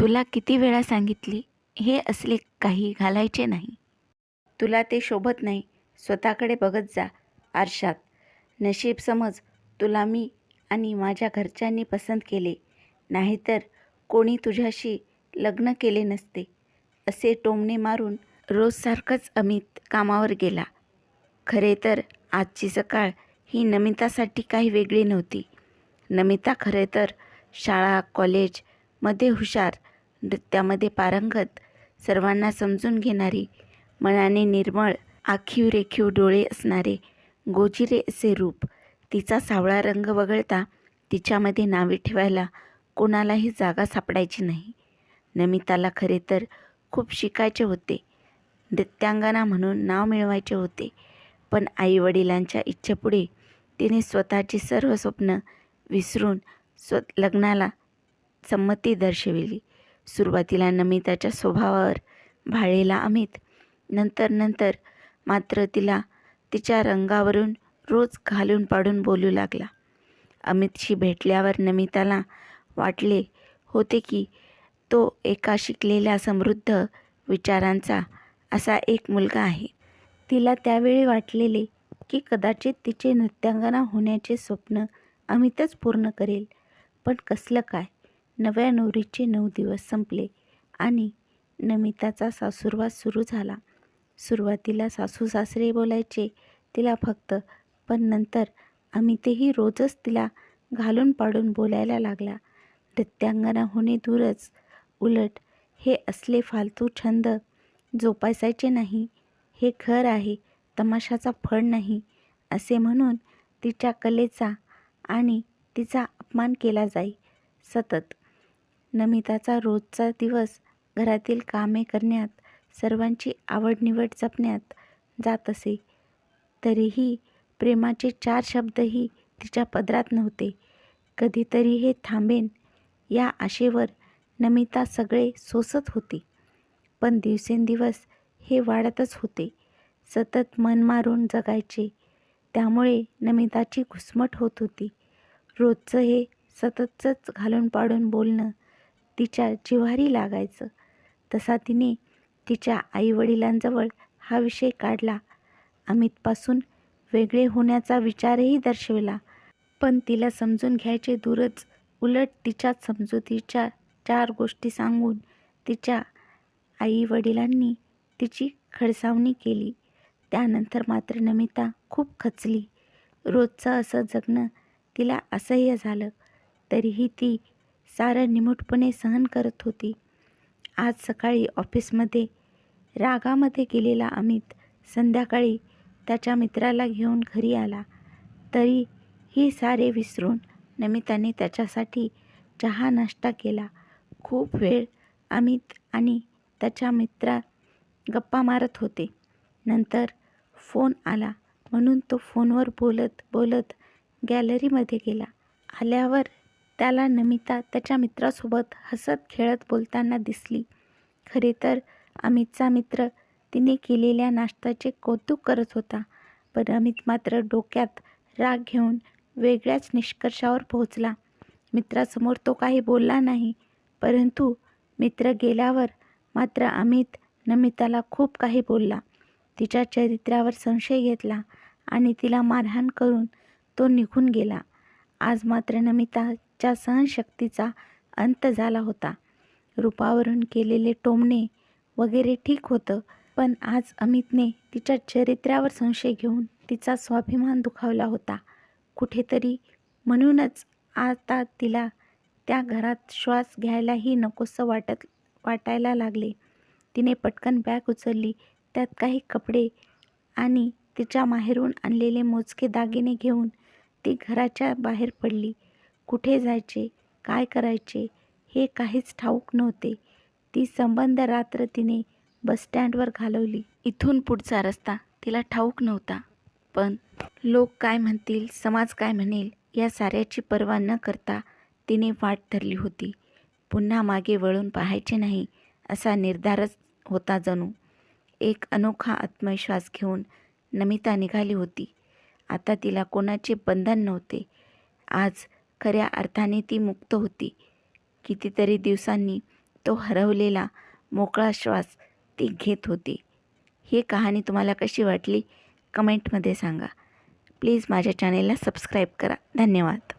तुला किती वेळा सांगितली हे असले काही घालायचे नाही. तुला ते शोभत नाही स्वतःकडे बघत जा आरशात. नशीब समज तुला मी आणि माझ्या घरच्यांनी पसंत केले. नाहीतर कोणी तुझ्याशी लग्न केले नसते. असे टोमणे मारून रोजसारखंच अमित कामावर गेला. खरे तर आजची सकाळ ही नमितासाठी काही वेगळी नव्हती. नमिता खरे तर शाळा कॉलेजमध्ये हुशार नृत्यामध्ये पारंगत सर्वांना समजून घेणारी मनाने निर्मळ आखीव रेखीव डोळे असणारे गोजिरे असे रूप तिचा सावळा रंग वगळता तिच्यामध्ये नावे ठेवायला कोणालाही जागा सापडायची नाही. नमिताला खरे तर खूप शिकायचे होते. नृत्यांगना म्हणून नाव मिळवायचे होते. पण आईवडिलांच्या इच्छेपुढे तिने स्वतःची सर्व स्वप्न विसरून स्व लग्नाला संमती दर्शविली. सुरुवातीला नमिताच्या स्वभावावर भाळलेला अमित. नंतर नंतर मात्र तिला तिच्या रंगावरून रोज घालून पाडून बोलू लागला. अमितशी भेटल्यावर नमिताला वाटले होते की तो एका शिकलेल्या समृद्ध विचारांचा असा एक मुलगा आहे. तिला त्यावेळी वाटलेले की कदाचित तिचे नृत्यांगना होण्याचे स्वप्न अमितच पूर्ण करेल. पण कसलं काय? नव्या नवरीचे नऊ दिवस संपले आणि नमिताचा सासूरवास सुरू झाला. सुरुवातीला सासू सासरे बोलायचे तिला फक्त पण नंतर अमितही रोजच तिला घालून पाडून बोलायला लागला. नृत्यांगना होणे दूरच. उलट हे असले फालतू छंद जोपासायचे नाही. हे घर आहे तमाशाचा फळ नाही असे म्हणून तिच्या कलेचा आणि तिचा अपमान केला जाई. सतत नमिताचा रोजचा दिवस घरातील कामे करण्यात सर्वांची आवडनिवड जपण्यात जात असे. तरीही प्रेमाचे चार शब्दही तिच्या पदरात नव्हते. कधीतरी हे थांबेन या आशेवर नमिता सगळे सोसत होती. पण दिवसेंदिवस हे वाढतच होते. सतत मन मारून जगायचे. त्यामुळे नमिताची घुसमट होत होती. रोजचं हे सततच घालून पाडून बोलणं तिच्या जिव्हारी लागायचं. तसा तिने तिच्या आईवडिलांजवळ हा विषय काढला. अमितपासून वेगळे होण्याचा विचारही दर्शविला. पण तिला समजून घ्यायचे दूरच उलट तिच्या समजुतीच्या चार गोष्टी सांगून तिच्या आईवडिलांनी तिची खडसावणी केली. त्यानंतर मात्र नमिता खूप खचली. रोजचं असं जगणं तिला असह्य झालं. तरीही ती सारं निमूटपणे सहन करत होती. आज सकाळी ऑफिसमध्ये रागामध्ये गेलेला अमित संध्याकाळी त्याच्या मित्राला घेऊन घरी आला. तरी ही सारे विसरून नमिताने त्याच्यासाठी चहा नाश्ता केला. खूप वेळ अमित आणि त्याच्या मित्रा गप्पा मारत होते. नंतर फोन आला म्हणून तो फोनवर बोलत बोलत गॅलरीमध्ये गेला. आल्यावर त्याला नमिता त्याच्या मित्रासोबत हसत खेळत बोलताना दिसली. खरे तर अमितचा मित्र तिने केलेल्या नाश्त्याचे कौतुक करत होता पण अमित मात्र डोक्यात राग घेऊन वेगळ्याच निष्कर्षावर पोहोचला. मित्रासमोर तो काही बोलला नाही परंतु मित्र गेल्यावर मात्र अमित नमिताला खूप काही बोलला. तिच्या चरित्र्यावर संशय घेतला आणि तिला मारहाण करून तो निघून गेला. आज मात्र नमिताच्या सहनशक्तीचा अंत झाला होता. रूपावरून केलेले टोमणे वगैरे ठीक होतं पण आज अमितने तिच्या चरित्र्यावर संशय घेऊन तिचा स्वाभिमान दुखावला होता. कुठेतरी म्हणूनच आता तिला त्या घरात श्वास घ्यायलाही नकोसं वाटत वाटायला लागले. तिने पटकन बॅग उचलली त्यात काही कपडे आणि तिच्या माहेरून आणलेले मोजके दागिने घेऊन ती घराच्या बाहेर पडली. कुठे जायचे? काय करायचे? हे काहीच ठाऊक नव्हते. ती संबंध रात्र तिने बसस्टँडवर घालवली. इथून पुढचा रस्ता. तिला ठाऊक नव्हता. पण लोक काय म्हणतील? समाज काय म्हणेल? या साऱ्याची पर्वा न करता तिने वाट धरली होती. पुन्हा मागे वळून पाहायचे नाही असा निर्धारच होता जणू. एक अनोखा आत्मविश्वास घेऊन नमिता निघाली होती. आता तिला कोणाचे बंधन नव्हते. आज खऱ्या अर्थाने ती मुक्त होती. कितीतरी दिवसांनी तो हरवलेला मोकळा श्वास ती घेत होती. ही कहाणी तुम्हाला कशी वाटली? कमेंटमध्ये सांगा. प्लीज माझ्या चॅनेलला सबस्क्राईब करा. धन्यवाद.